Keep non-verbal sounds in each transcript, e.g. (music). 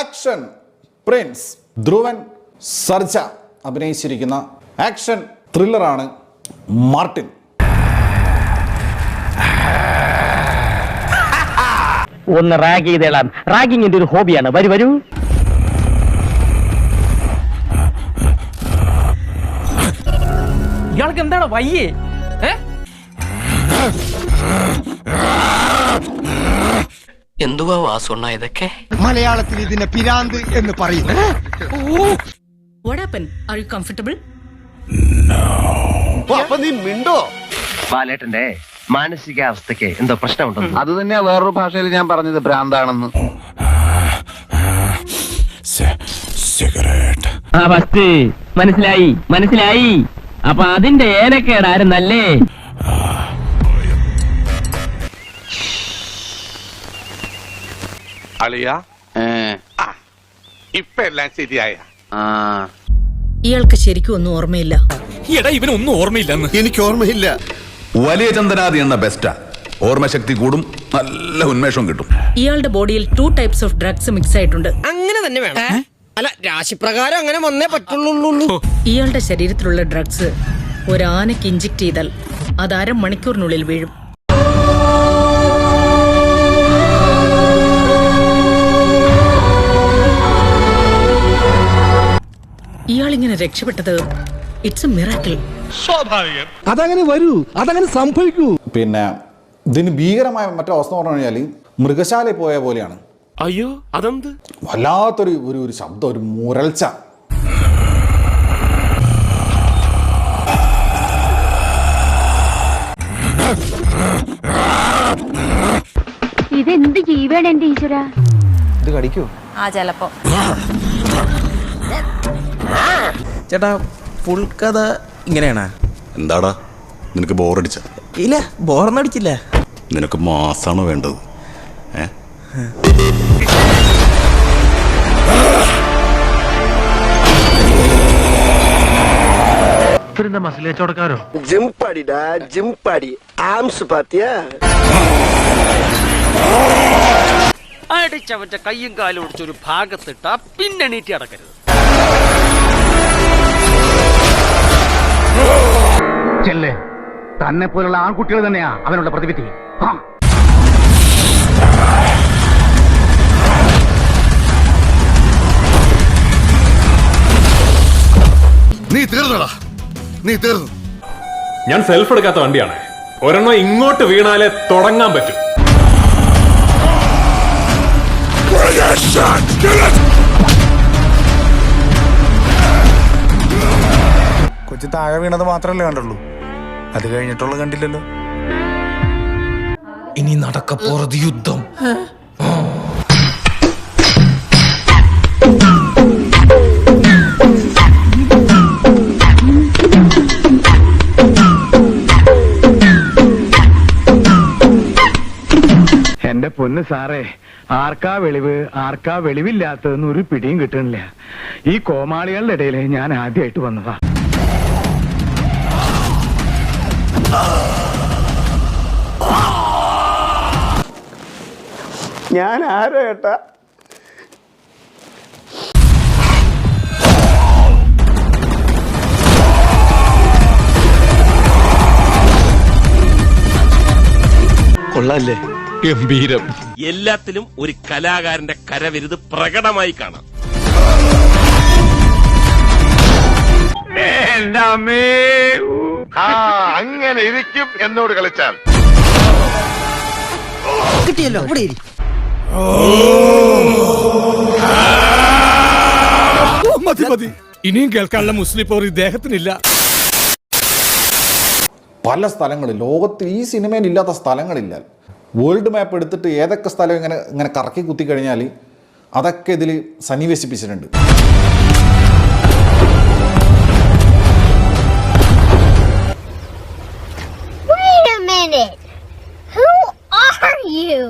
Action prince Dhruvan Sarja അഭിനയിച്ചിരിക്കുന്ന action ത്രില്ലറാണ് Martin. ഒന്ന് റാഗ് ചെയ്തേളാം. റാഗിങ്ങിന്റെ ഒരു ഹോബിയാണ്. വരൂ വരൂ. ഇയാൾക്ക് എന്താണ് വയ്യേ? ഏ? എന്തുവാ വാസുണ്ണ ഇതൊക്കെ? മലയാളത്തിൽ ഇതിനെ പിരാന്ത് എന്ന് പറയും what happened? Are you comfortable അപ്പൊ നീ മിണ്ടോ? ബാലേട്ടന്റെ മാനസികാവസ്ഥക്ക് എന്തോ പ്രശ്നമുണ്ടെന്ന്. അത് തന്നെയാ വേറൊരു ഭാഷയിൽ ഞാൻ പറഞ്ഞത് ഭ്രാന്താണെന്ന്. ആ ഫസ്റ്റ് മനസ്സിലായി മനസ്സിലായി. അപ്പൊ അതിന്റെ ഏനക്കേടായിരുന്നല്ലേ അളിയ? ഇപ്പൊ എല്ലാം ശരിയായ. ആ. ഇയാൾക്ക് ശരിക്കും ഒന്നും ഓർമ്മയില്ല. എടാ ഇവനൊന്നും ഓർമ്മയില്ലെന്ന്. എനിക്ക് ഓർമ്മയില്ല. വലിയ ചന്ദനാദി എന്ന ബെസ്റ്റാ ഓർമ്മശക്തി കൂടും നല്ല ഉന്മേഷവും കിട്ടും. ഇയാളുടെ ബോഡിയിൽ two types of drugs mix ആയിട്ടുണ്ട്. അങ്ങനെ തന്നെ വേണം. അല്ല രാശിപ്രകാരം അങ്ങനെ വന്നേ പറ്റുള്ളൂ ഇയാളുടെ ശരീരത്തിലുള്ള ഡ്രഗ്സ് ഒരു ആനയ്ക്ക് ഇഞ്ചിക്ട് ചെയ്താൽ അത് അരമണിക്കൂറിനുള്ളിൽ വീഴും. ഇയാളിങ്ങനെ രക്ഷപ്പെട്ടത് ഇറ്റ്സ് എ മിറാക്കിൾ അതങ്ങനെ വരൂ അതങ്ങനെ സംഭവിക്കൂ. പിന്നെ ഇതിന് ഭീകരമായ മറ്റേ അവസ്ഥ പറഞ്ഞു കഴിഞ്ഞാൽ മൃഗശാലയിൽ പോയ പോലെയാണ്. അയ്യോ അതെന്ത്? വല്ലാത്തൊരു ഒരു ഒരു ശബ്ദം ഒരു മുരൾച്ച ഇതെന്ത് ജീവാണ് എന്റെ ഈശ്വര? ആ ചെലപ്പോ. (laughs) ചേട്ടാ ഫുൾ കഥ ഇങ്ങനെയാണാ? എന്താടാ? നിനക്ക് ബോറടിച്ച? ഇല്ല ബോർന്നടിച്ചില്ല നിനക്ക് മാസാണ് വേണ്ടത്? ഏ? അടിച്ചവന്റെ കയ്യും കാലും ഒടിച്ചൊരു ഭാഗത്തിട്ട പിന്നെ എണീറ്റ് അടക്കരുത് ചെല്ലേ. തന്നെ പോലുള്ള ആൺകുട്ടികൾ തന്നെയാ അവനുള്ള പ്രതിവിധി. നീ തീർന്നടാ. നീ തീർന്നു. ഞാൻ സെൽഫ് എടുക്കാത്ത വണ്ടിയാണ്. ഒരെണ്ണം ഇങ്ങോട്ട് വീണാലേ തുടങ്ങാൻ പറ്റും. കൊച്ചു താഴെ വീണത് മാത്രല്ലേ കണ്ടുള്ളൂ. അത് കഴിഞ്ഞിട്ടുള്ള കണ്ടില്ലല്ലോ. ഇനി നടക്കപ്പോറത് യുദ്ധം. എന്റെ പൊന്ന് സാറേ ആർക്കാ വെളിവ് ആർക്കാ വെളിവില്ലാത്തതെന്ന് ഒരു പിടിയും കിട്ടണില്ല ഈ കോമാളികളുടെ ഇടയിൽ ഞാൻ ആദ്യമായിട്ട് വന്നതാ. ഞാൻ ആരോ ഏട്ടാ? കൊള്ളാല്ലേ? ഗംഭീരം. എല്ലാത്തിലും ഒരു കലാകാരന്റെ കരവിരുത് പ്രകടമായി കാണാം. അങ്ങനെ ഇരിക്കും എന്നോട് കളിച്ചാൽ. കിട്ടിയല്ലോ ഇവിടെ ഇരി. മതി മതി ഇനിയും കേൾക്കാനുള്ള മുസ്ലിം പോർ ഇദ്ദേഹത്തിനില്ല പല സ്ഥലങ്ങളിൽ ലോകത്ത് ഈ സിനിമയിൽ ഇല്ലാത്ത സ്ഥലങ്ങളില്ല വേൾഡ് മാപ്പ് എടുത്തിട്ട് ഏതൊക്കെ സ്ഥലം ഇങ്ങനെ ഇങ്ങനെ കറക്കി കുത്തി കഴിഞ്ഞാൽ അതൊക്കെ ഇതിൽ സന്നിവേശിപ്പിച്ചിട്ടുണ്ട് Wait a minute. Who are you?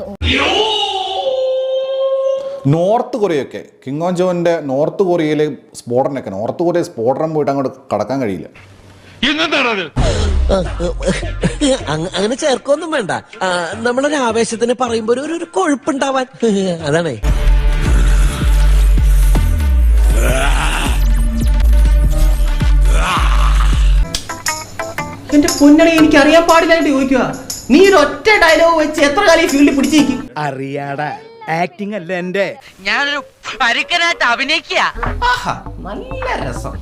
North കൊറിയൊക്കെ കിങ് ഓൺ ജോന്റെ നോർത്ത് കൊറിയയിലെ സ്ഫോടനമൊക്കെ. നോർത്ത് കൊറിയ സ്ഫോടനം പോയിട്ട് അങ്ങോട്ട് കടക്കാൻ കഴിയില്ല. അങ്ങനെ ചേർക്കൊന്നും വേണ്ട. നമ്മളൊരു ആവേശത്തിന് പറയുമ്പോ ഒരു ഒരു കൊഴുപ്പുണ്ടാവാൻ. അതാണേ. എന്റെ പൊന്നണി എനിക്ക് അറിയാൻ പാടില്ലായിട്ട് ചോദിക്കുക നീ ഒരു ഒറ്റ ഡയലോഗ് വെച്ച് എത്ര കാലം ഈ ഫീൽഡിൽ പിടിച്ചേക്കും അറിയാടാ. ആക്ടിങ് അല്ല എന്റെ ഞാനൊരു പരുക്കനായിട്ട് അഭിനയിക്കുക. നല്ല രസം.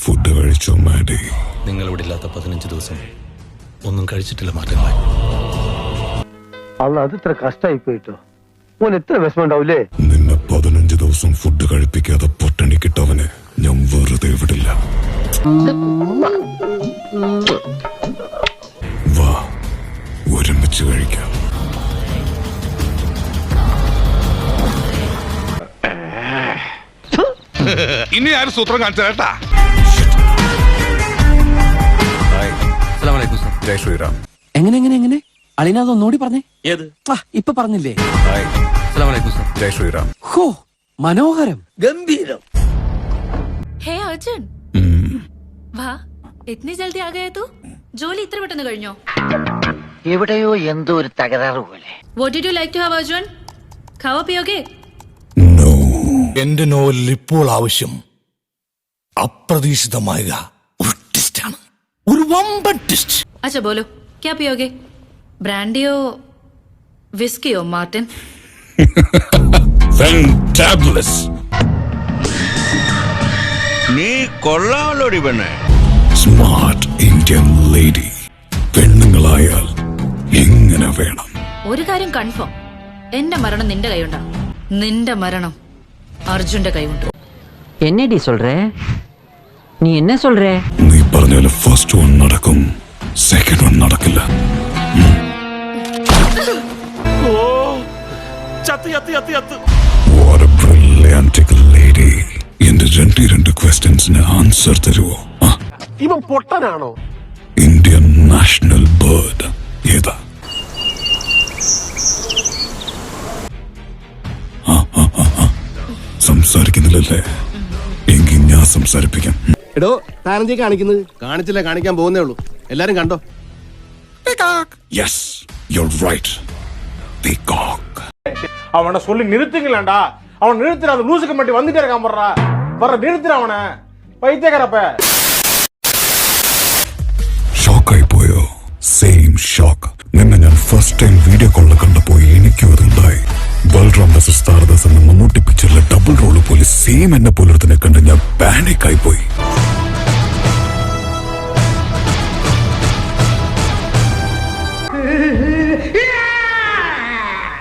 ഫുഡ് കഴിച്ചോ മാഡി? നിങ്ങൾ ഇവിടെ ഇല്ലാത്ത പതിനഞ്ച് ദിവസം ഒന്നും കഴിച്ചിട്ടില്ല മാറ്റങ്ങൾ അള്ള അത് ഇത്ര കഷ്ടമായി പോയിട്ടോ? ഓൻ എത്ര വിഷമം ഉണ്ടാവൂലേ നിന്നെ പതിനഞ്ച് ദിവസം ഫുഡ് കഴിപ്പിക്കാതെ പൊട്ടണി കിട്ടവനെ ഞാൻ വെറുതെ വിടില്ല. വാ ഒരുമിച്ച് കഴിക്കാം. ഇനി ഞാൻ സൂത്രം കാണിച്ചു കേട്ടാ. ജയ് ശ്രീറാം. എങ്ങനെ എങ്ങനെ എങ്ങനെ? അളിനത് ഒന്നുകൂടി പറഞ്ഞേ. ഏത്? ഇപ്പൊ പറഞ്ഞില്ലേ? ജയ് ശ്രീറാം. ഹോ മനോഹരം. ഗംഭീരം. ഹേ അർജുൻ. വാ ഇത്നി ജൽദി ആ ഗയ ജോലി ഇത്ര പെട്ടെന്ന് കഴിഞ്ഞോ? എവിടെയോ എന്തോ ഒരു തകരാറ് പോലെ. What did you like to have Arjun? Khao പിയോഗേ എന്റെ നോവലിൽ ഇപ്പോൾ ആവശ്യം അപ്രതീക്ഷിതമായ ഒരു ട്വിസ്റ്റാണ് ഒരു വമ്പൻ ട്വിസ്റ്റ് अच्छा बोलो क्या पियोगे ब्रांडियो विस्कीयो मार्टिन ഫെന്റാബുലസ് നീ കൊള്ളാമല്ലോടി പെണ്ണേ സ്മാർട്ട് ഇന്ത്യൻ ലേഡി പെണ്ണുങ്ങളായാൽ എങ്ങനെ വേണം ഒരു കാര്യം കൺഫേം എന്റെ മരണം നിന്റെ കൈയുണ്ടാ നിന്റെ മരണം അർജുന്റെ കൈകൊണ്ട് എന്നടി சொல்ற നീ എന്നെ சொல்ற നീ പറഞ്ഞാല് ഫസ്റ്റ് വൺ നടക്കും സെക്കൻഡ് വൺ നടക്കില്ല What a brilliant lady. എന്റെ രണ്ട് രണ്ട് ക്വസ്റ്റ്യൻസിന് ആൻസർ തരുമോ ഇവൻ പൊട്ടനാണോ ഇന്ത്യൻ നാഷണൽ ബേർഡ് ഏതാ സംസാരിക്കുന്നില്ലല്ലേ എങ്കിൽ ഞാൻ സംസാരിപ്പിക്കാം എടോ താനെന്തീ കാണിക്കുന്നത് കാണിച്ചില്ല കാണിക്കാൻ പോകുന്നേ ഉള്ളൂ എല്ലാരും കണ്ടോ യെസ് യുവർ റൈറ്റ് പീകോക്ക് அவனை சொல்லி நிறுத்துங்களேன்டா அவன் நிறுத்துற அந்த லூசுக்கு மட்டும் வந்துட்டே இருக்கான் போடுறா வர நிறுத்துற அவனை பைத்தியக்காரப்ப ഷോക്കായി പോയോ സെയിം ഷോക്ക് നിന്നെ ഞാൻ ഫസ്റ്റ് ടൈം വീഡിയോ കോളിൽ കണ്ടപ്പോ എനിക്കും അതുണ്ടായി ബൽറാം വെസസ് താരദാസ് എന്ന മമ്മൂട്ടി പിക്ചറിലെ ഡബിൾ റോൾ പോലെ സെയിം എന്നെ പോലൊരുത്തിനെ കണ്ട് ഞാൻ പാനിക് ആയി പോയി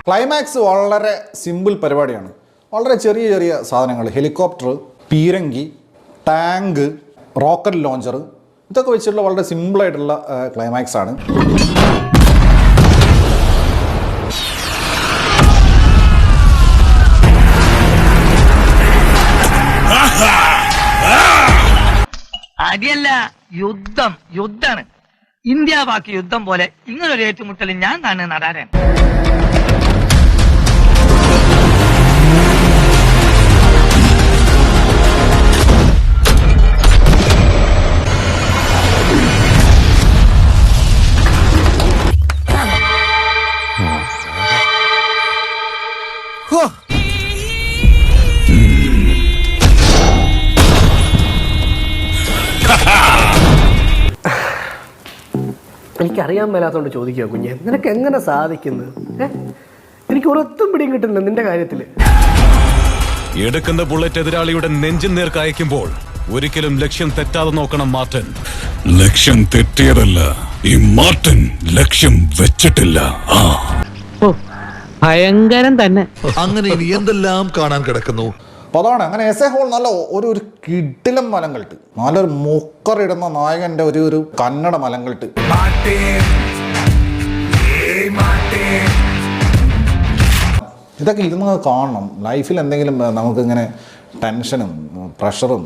ക്ലൈമാക്സ് വളരെ സിമ്പിൾ പരിപാടിയാണ്. വളരെ ചെറിയ ചെറിയ സാധനങ്ങൾ. ഹെലികോപ്റ്റർ പീരങ്കി ടാങ്ക് റോക്കറ്റ് ലോഞ്ചർ ഇതൊക്കെ വെച്ചിട്ടുള്ള വളരെ സിമ്പിളായിട്ടുള്ള ക്ലൈമാക്സ് ആണ്. അടിയല്ല യുദ്ധം യുദ്ധാണ്. ഇന്ത്യ ബാക്കി യുദ്ധം പോലെ ഇങ്ങനൊരു ഏറ്റുമുട്ടൽ ഞാൻ കാണുന്ന നടാരൻ എനിക്കറിയാൻ മേലാത്തതുകൊണ്ട് ചോദിക്കുക കുഞ്ഞെ. നിനക്ക് എങ്ങനെ സാധിക്കുന്നത്? ഏ? എനിക്ക് ഒരൊത്തും പിടിയും കിട്ടുന്നില്ല നിന്റെ കാര്യത്തിൽ. എടുക്കുന്ന ബുള്ളറ്റ് എതിരാളിയുടെ നെഞ്ചിൻ നേർക്ക് അയക്കുമ്പോൾ ഒരിക്കലും ലക്ഷ്യം തെറ്റാതെ നോക്കണം മാർട്ടൻ. ലക്ഷ്യം തെറ്റിയതല്ല ഈ മാർട്ടിൻ ലക്ഷ്യം വെച്ചിട്ടില്ല. ആ. ഭയങ്കരം തന്നെ. അങ്ങനെ ഇനി എന്തെല്ലാം കാണാൻ കിടക്കുന്നു? അപ്പോൾ അതാണ്. അങ്ങനെ എസ് എ ഹോൾ നല്ല ഒരു ഒരു കിടിലം മലങ്കൾട്ട്. നല്ലൊരു മുക്കറിടുന്ന നായകന്റെ ഒരു ഒരു കന്നഡ മലങ്കൾട്ട്. ഇതൊക്കെ ഇരുന്ന് കാണണം. ലൈഫിൽ എന്തെങ്കിലും നമുക്കിങ്ങനെ ടെൻഷനും പ്രഷറും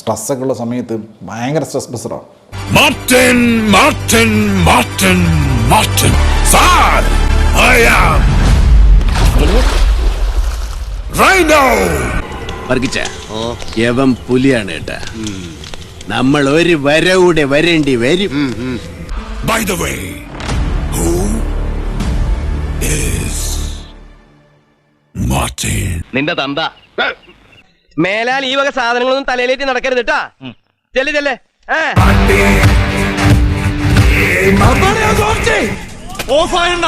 സ്ട്രെസ്സൊക്കെ ഉള്ള സമയത്ത് ഭയങ്കര stress ബസ്റ്ററാണ് Martin Martin Martin Martin sir I am വർഗിച്ച. യവം പുലിയാണ് കേട്ടാ നമ്മൾ ഒരു വരവൂടെ വരേണ്ടി വരും. By the way who is Martin? നിന്റെ തന്ത. മേലാൽ ഈ വക സാധനങ്ങളൊന്നും തലയിലേറ്റി നടക്കരുത് കേട്ടാ ചെല്ല് ചെല്ലേ. ഓഫ് ആയണ്ണ.